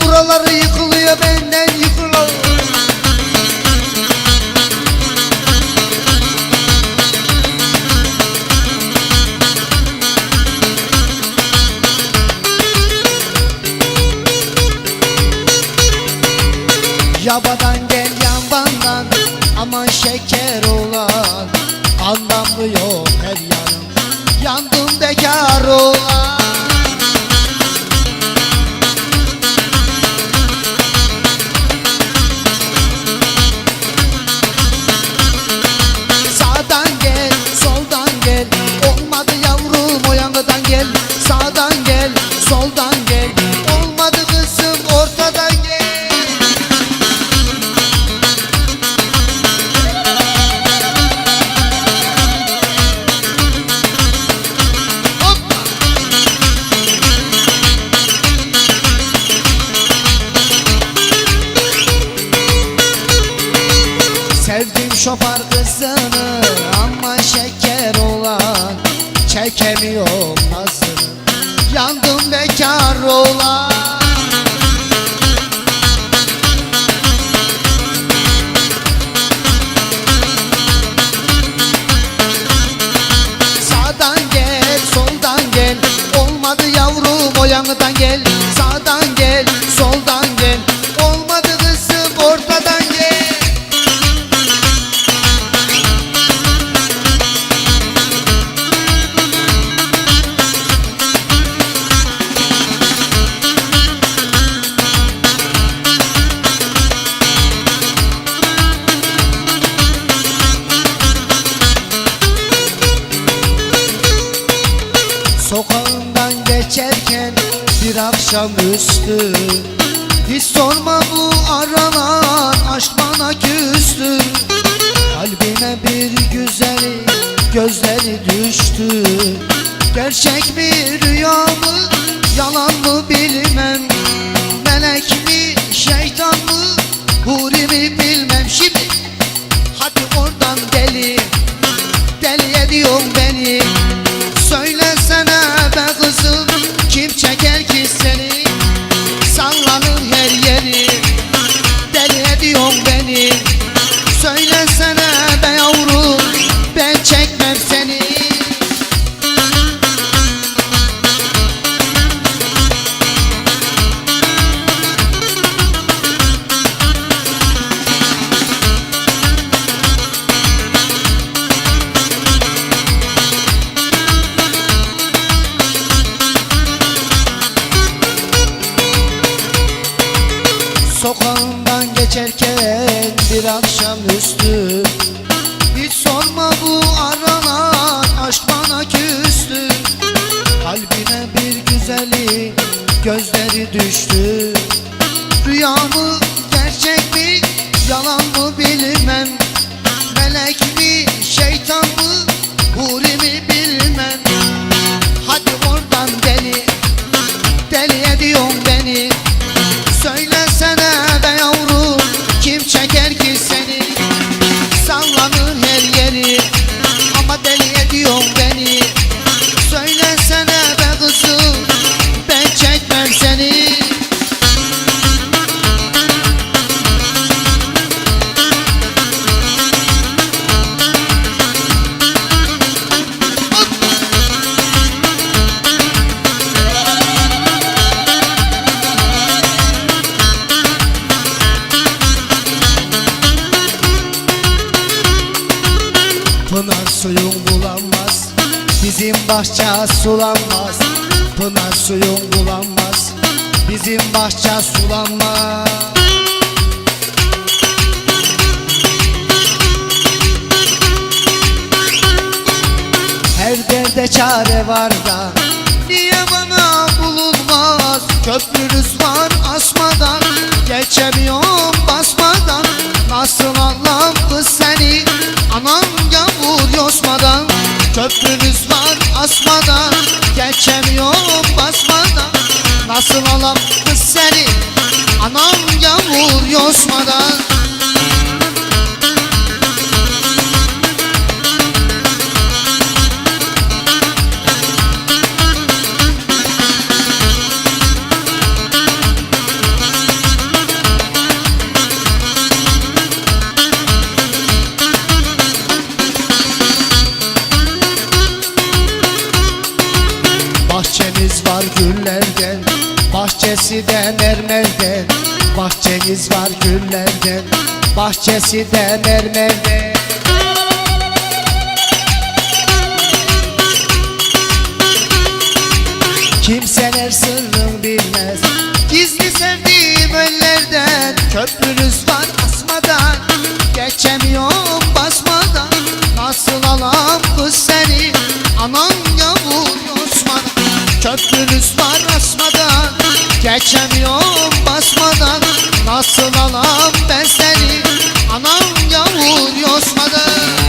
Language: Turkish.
Duvarları yıkılıyor benden yıkılıyor Yabadan gel yanbandan Aman şeker olan. Anlamlıyor her yanım Yandım bekar olan şopar kızını ama şeker olan Çekemiyorum geçerken bir akşam üstü. Hiç sorma bu aralar aşk bana küstü. Kalbime bir güzeli gözleri düştü. Gerçek mi rüya mı yalan mı bilmem seni Sallanır geçerken bir akşam üstü. Hiç sorma bu aralar aşk bana küstü. Kalbime bir güzeli gözleri düştü. Rüya mı gerçek mi yalan mı bilmem bahçe sulanmaz Pınar suyun bulanmaz Bizim bahçe sulanmaz. Her derde çare var da Niye bana bulunmaz? Köprünüz var asmadan Geçemiyorum basmadan. Nasıl anlam kız seni Geçemiyorum basmadan Nasıl alam kız seni? Anam gavur yosmadan var güllerden Bahçesi de mermerden Bahçeniz var güllerden Bahçesi de mermerden. Ayağım basmadan nasıl alam ben seni? Anam yavur yosmadan